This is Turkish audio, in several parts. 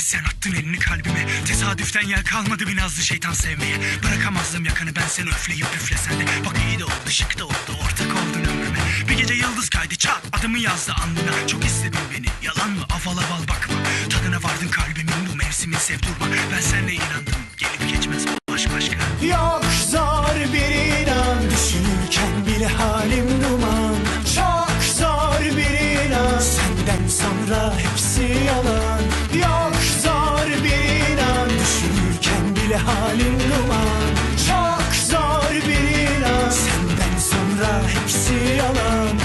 kez sen attın elini kalbime. Tesadüften yer kalmadı bir nazlı şeytan sevmeye. Bırakamazdım yakanı ben seni öfleyip üflesen de. Bak iyi de oldu şık da oldu ortak oldun ömrüme. Bir gece yıldız kaydı çat adımı yazdı alnına Çok istedin beni yalan mı? Aval aval bakma. Tadına vardın kalbimin bu mevsimin sevdurma Ben seninle inandım gelip geçmez baş başka. Yok zor bir inan Düşünürken bile halim halim duman. Çok zor bir inan Senden sonra hepsi yalan.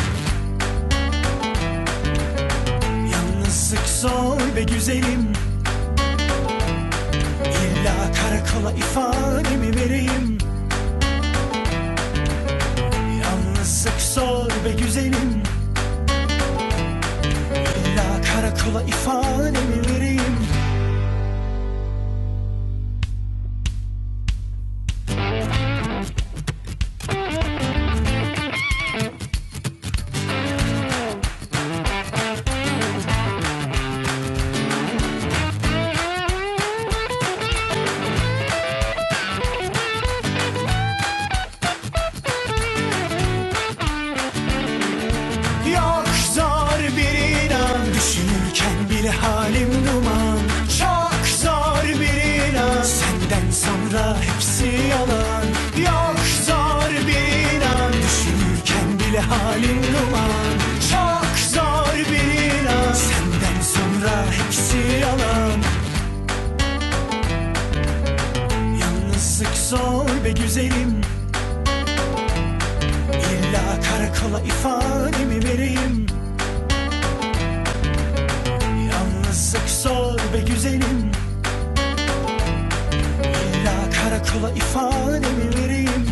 Yalnızlık zor ve güzelim. İlla karakola ifademi vereyim. Yalnızlık zor ve güzelim. İlla karakola ifademi vereyim halim duman Çok zor bir inan. Senden sonra hepsi yalan Yok zor bir inan. Düşünürken bile halim duman Çok zor bir inan. Senden sonra hepsi yalan. Yalnızlık zor ve güzelim. İlla karakola ifademi vereyim güzelim İlla karakola ifademi vereyim